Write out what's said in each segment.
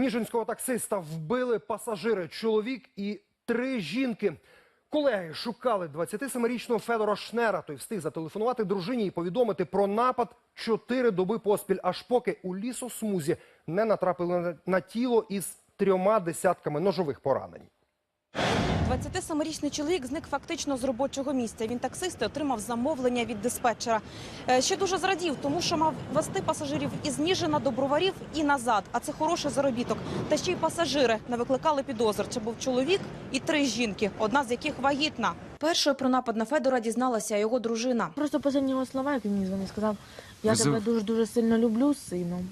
Ніжинського таксиста вбили пасажири, чоловік і три жінки. Колеги шукали 27-річного Федора Шнера. Той встиг зателефонувати дружині і повідомити про напад чотири доби поспіль, аж поки у лісосмузі не натрапили на- на тіло із трьома десятками ножових поранень. 27-річний чоловік зник фактично з робочого місця. Він таксист і отримав замовлення від диспетчера. Е, Ще дуже зрадів, тому що мав вести пасажирів із Ніжина до Броварів і назад. А це хороший заробіток. Та ще й пасажири не викликали підозр. Це був чоловік і три жінки, одна з яких вагітна. Першою про напад на Федора дізналася його дружина. Просто останні його слова, як він мені дзвонив, сказав, я Визив- тебе дуже дуже сильно люблю, сину.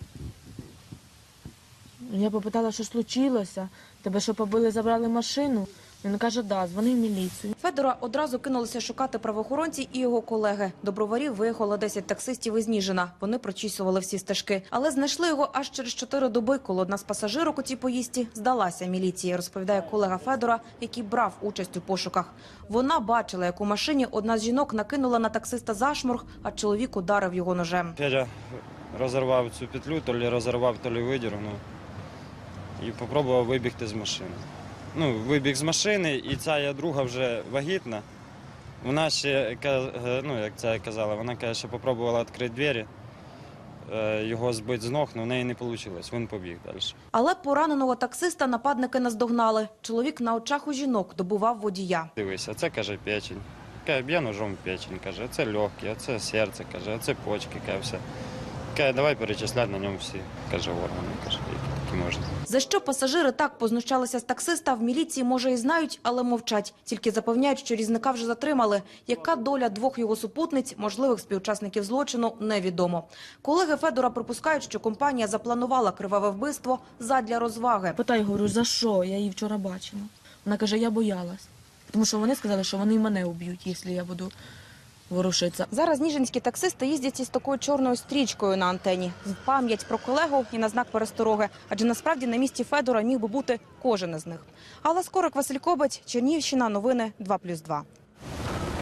Я попитала, що случилося, тебе що побили, забрали машину. Він каже, да, дзвони в міліцію. Федора одразу кинулися шукати правоохоронці і його колеги. До броварів виїхало 10 таксистів із Ніжина. Вони прочісували всі стежки. Але знайшли його аж через 4 доби, коли одна з пасажирок у цій поїзді здалася міліції, розповідає колега Федора, який брав участь у пошуках. Вона бачила, як у машині одна з жінок накинула на таксиста зашморг, а чоловік ударив його ножем. Федя розірвав цю петлю, то лі розірвав, то лі видірнув. І спробував вибігти з машини. Ну, вибіг з машини, і ця я друга вже вагітна. Вона ще, е, ну, як це казала, вона каже, що спробувала відкрити двері, е, його збити з ног, але в неї не вийшло. Він побіг далі. Але пораненого таксиста нападники наздогнали. Чоловік на очах у жінок добував водія. Дивися, це каже печень. Каже, б'є ножом печень, каже, це легкі, а це серце, каже, а це почки, каже, все. Каже, давай перечисляти на ньому всі, каже, органи, каже, які можна. За що пасажири так познущалися з таксиста, в міліції, може, і знають, але мовчать. Тільки запевняють, що різника вже затримали. Яка доля двох його супутниць, можливих співучасників злочину, невідомо. Колеги Федора припускають, що компанія запланувала криваве вбивство задля розваги. Питаю, говорю, за що? Я її вчора бачила. Вона каже, я боялась. Тому що вони сказали, що вони мене уб'ють, якщо я буду ворушитися. Зараз ніжинські таксисти їздять із такою чорною стрічкою на антені. В пам'ять про колегу і на знак перестороги. Адже насправді на місці Федора міг би бути кожен із них. Але Скорик Василь Кобець, Чернівщина, новини 2+,2.